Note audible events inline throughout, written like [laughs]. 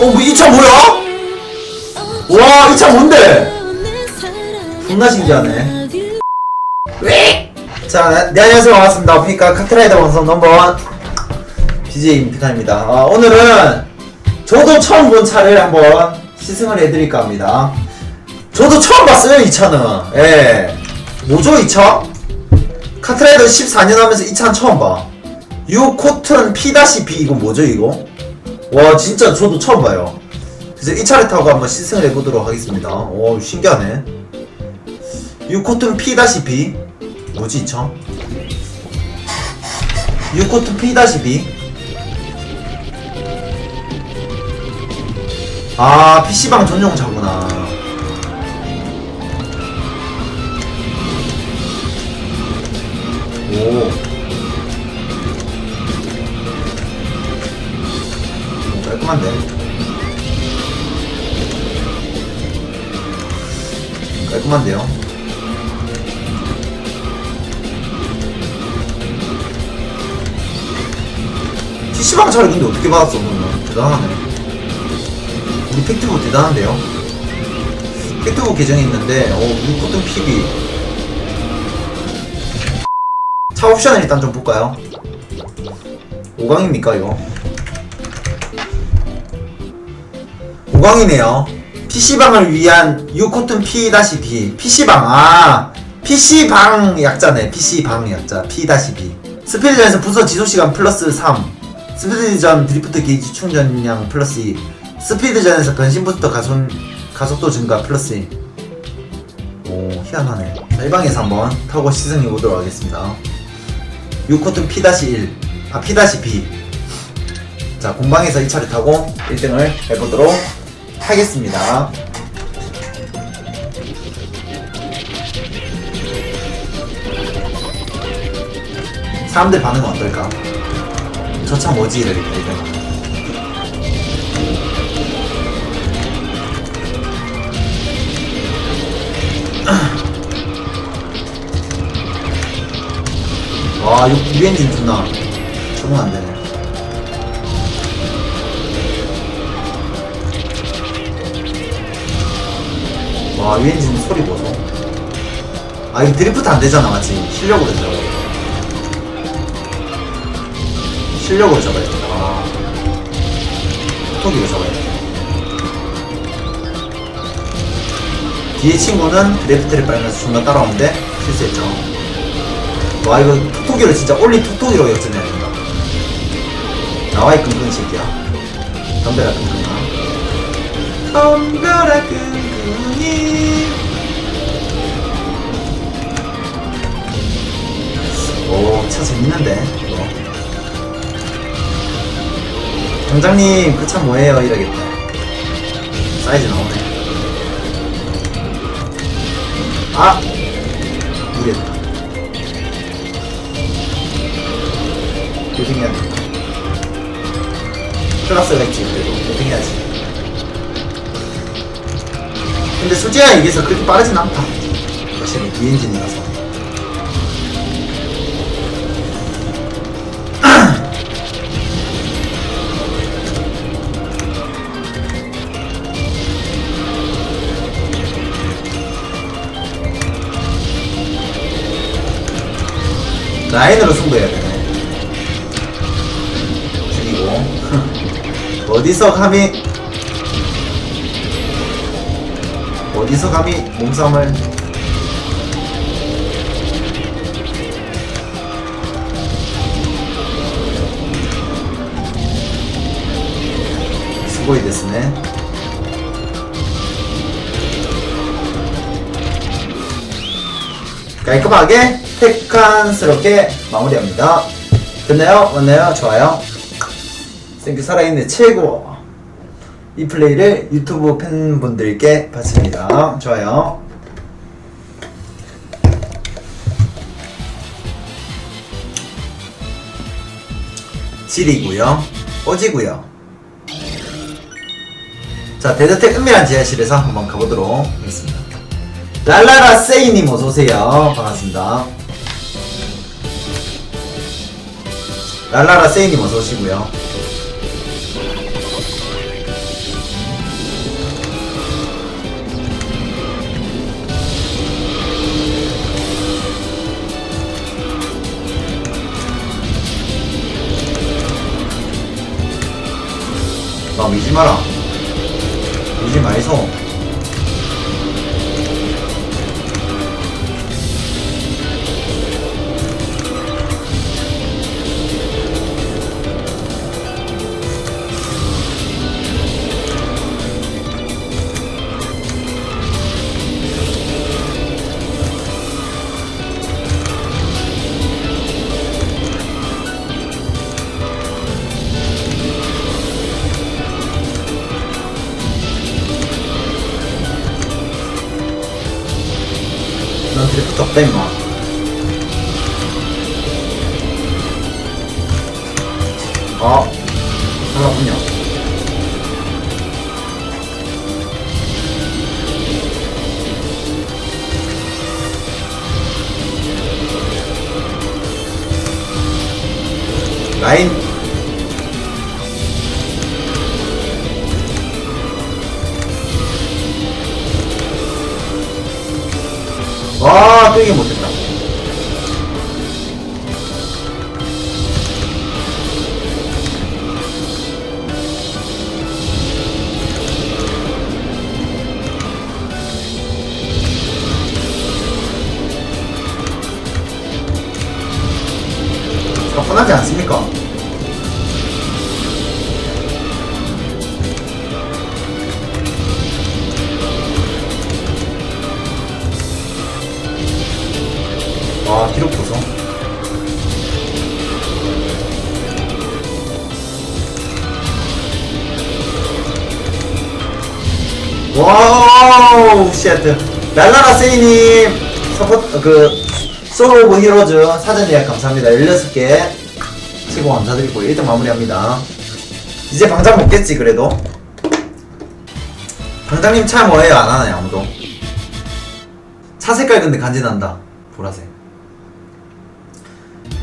어, 뭐, 이 차 뭐야? 와, 이 차 뭔데? 존나 신기하네. 자, 네, 안녕하세요. 반갑습니다. 피카 카트라이더 원성 넘버원 BJ 피카입니다. 아, 오늘은 저도 처음 본 차를 한번 시승을 해드릴까 합니다. 저도 처음 봤어요, 이 차는. 예. 뭐죠, 이 차? 카트라이더 14년 하면서 이 차는 처음 봐. 유 코튼 P-B 이건 뭐죠, 이거? 와, 진짜 저도 처음 봐요. 그래서 이 차를 타고 한번 시승을 해보도록 하겠습니다. 오, 신기하네. 유코튼 P-B 뭐지 이 차? 유코튼 P-B 아 PC방 전용 차구나 오 오, 깔끔한데 깔끔한데요. PC방 차를 근데 어떻게 받았어 너는 대단하네. 우리 팩트북 대단한데요? 팩트북 계정이 있는데 어 우리 코튼 PB 차 옵션을 일단 좀 볼까요? 5강입니까 이거 5강이네요. PC방을 위한 유코튼 P-B. PC방. 아 PC방 약자네. PC방 약자. P-B. 스피드전에서 부서 지속시간 플러스 3 스피드전 드리프트 게이지 충전량 플러스 2 스피드전에서 변신 부스터 가속, 가속도 증가 플러스 2오 희한하네. 자, 이 방에서 한번 타고 시승해 보도록 하겠습니다. 6코튼 P-1 아 P-B. 자 공방에서 이 차를 타고 1등을 해보도록 하겠습니다 사람들 반응은 어떨까? 저 차 뭐지? 이러겠다 이거 와 이거 유엔진 존나 적응 안 되네 와 유엔진 소리 보소 아 이거 드리프트 안되잖아 맞지? 실력으로 들어 실력으로 잡아야 돼. 아. 톡톡이로 잡아야 돼. 뒤에 친구는 레프트를 빨면서 존나 따라오는데 실수했죠. 와 이거 톡톡이로 진짜 올리 톡톡이로 역전해야 된다. 나와이 끈끈 새끼야. 덤벼라 끈끈아. 덤벼라 끈 끈이. 오, 차 재밌는데, 이거. 장장님 그 차 뭐예요? 이러겠다. 사이즈 나오네. 아! 무리했다. 조심해야 돼. 클라스가 있지. 그래도 조심해야지 근데 솔직히 이게서 그렇게 빠르진 않다 확실히 비엔진이라서 [clears throat] 라인으로 승부해야 되네. 죽이고. [laughs] 어디서 감히, 어디서 감히 몸싸움을. 수고이 됐으네. 깔끔하게 테칸스럽게 마무리합니다. 됐나요? 맞나요? 좋아요. 생규 살아있는 최고. 이 플레이를 유튜브 팬분들께 바칩니다. 좋아요. 질이고요. 오지고요. 자, 데드텍 은밀한 지하실에서 한번 가보도록 하겠습니다. 랄라라 세이님 어서오세요. 반갑습니다. 랄라라 세이님 어서오시고요. 나 미지 마라. 미지 마이소. 없다 임마. 아, 하나 군요. 와, 또 이게 못했다. 가뿐하지 않습니까? 와우, 쉣. 날라라 세이님, 서포트, 그, 솔로 오브 히로즈 사전 예약 감사합니다. 16개. 최고 감사드리고 1등 마무리합니다. 이제 방장 먹겠지, 그래도. 방장님 차 뭐예요? 안 하나요, 아무도? 차 색깔 근데 간지난다. 보라색.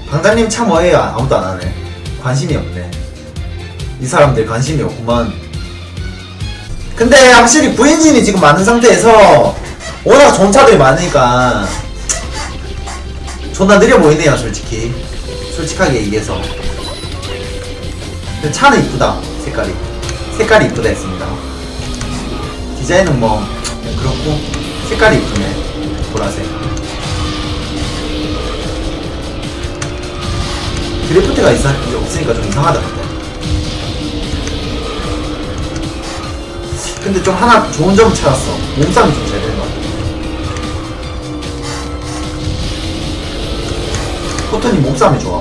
방장님 차 뭐예요? 아무도 안 하네. 관심이 없네. 이 사람들 관심이 없구만. 근데 확실히 구엔진이 지금 많은 상태에서 워낙 좋은 차들이 많으니까 존나 느려 보이네요, 솔직히. 솔직하게 얘기해서. 근데 차는 이쁘다, 색깔이. 색깔이 이쁘다 했습니다. 디자인은 뭐, 그렇고, 색깔이 이쁘네. 보라색. 드리프트가 있, 없으니까 좀 이상하다, 근데. 근데 좀 하나 좋은 점 찾았어. 몸싸움이 좀 잘 되는 것 같아. 코튼이 몸싸움이 좋아.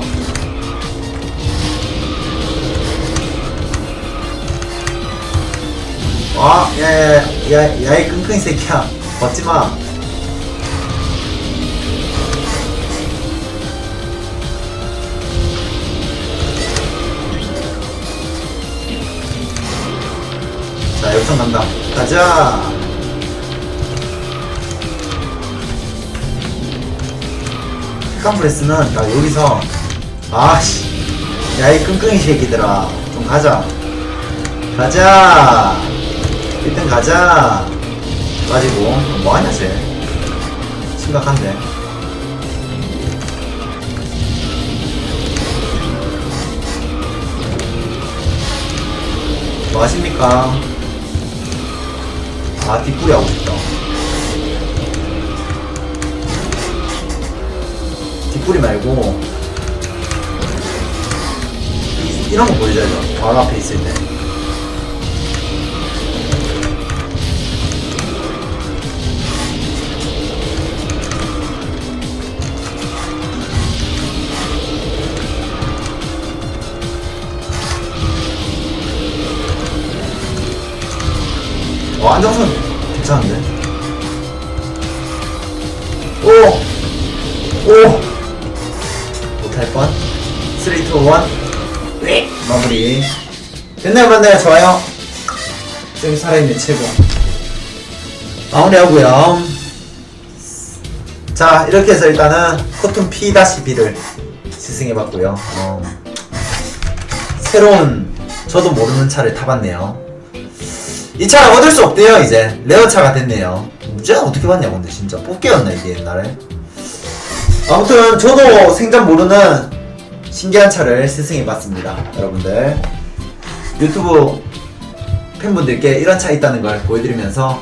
와, 야, 야, 야, 야, 이 끙끙이 새끼야. 벗지 마. 자, 여기서 간다. 가자. 깜프레스는 야 여기서. 아씨. 야이 끙끙이 새끼들아. 좀 가자. 가자. 일단 가자. 빠지고. 뭐하냐 쟤? 심각한데. 뭐 하십니까 아 뒷구리 하고 싶다. 뒷구리 말고 이, 이런 거 보여줘야죠. 바로 앞에 있을 때 어, 안정선 괜찮은데? 오! 오! 못할 뻔. 3, 2, 1. 네! 마무리. 옛날 만나요, 좋아요. 쌤이 살아있는 최고. 마무리하고요 자, 이렇게 해서 일단은 코튼 P-B를 시승해봤고요 어, 새로운, 저도 모르는 차를 타봤네요. 이 차는 얻을 수 없대요 이제. 레어차가 됐네요. 문제가 어떻게 봤냐 근데 진짜 뽑기였나 이게 옛날에. 아무튼 저도 생전 모르는 신기한 차를 스승해 봤습니다 여러분들. 유튜브 팬분들께 이런 차 있다는 걸 보여드리면서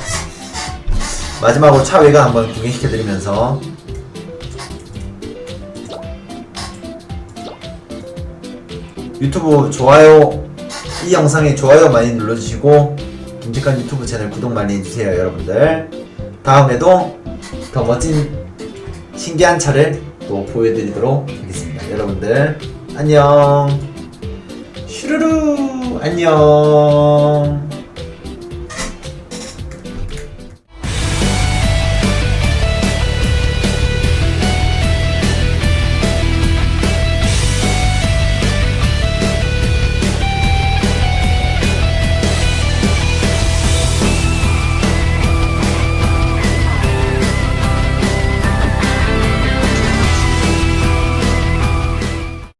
마지막으로 차 외관 한번 구경시켜드리면서 유튜브 좋아요 이 영상에 좋아요 많이 눌러주시고 듬직한 유튜브 채널 구독 많이 해주세요 여러분들. 다음에도 더 멋진 신기한 차를 또 보여드리도록 하겠습니다. 여러분들 안녕. 슈루루! 안녕